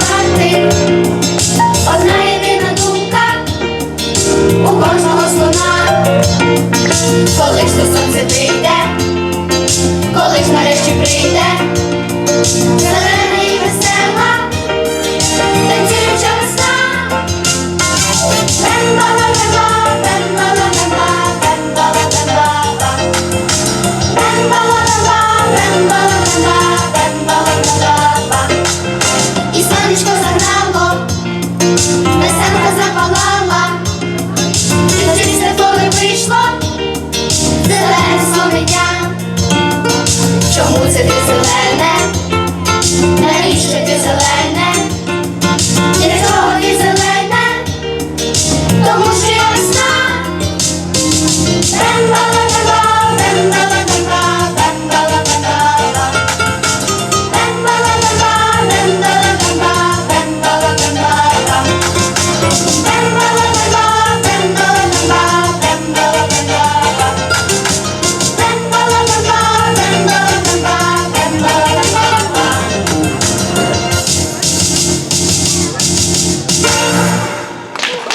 співати, думка у кожного слона, коли ж сонце ти. Сонце ти зелене.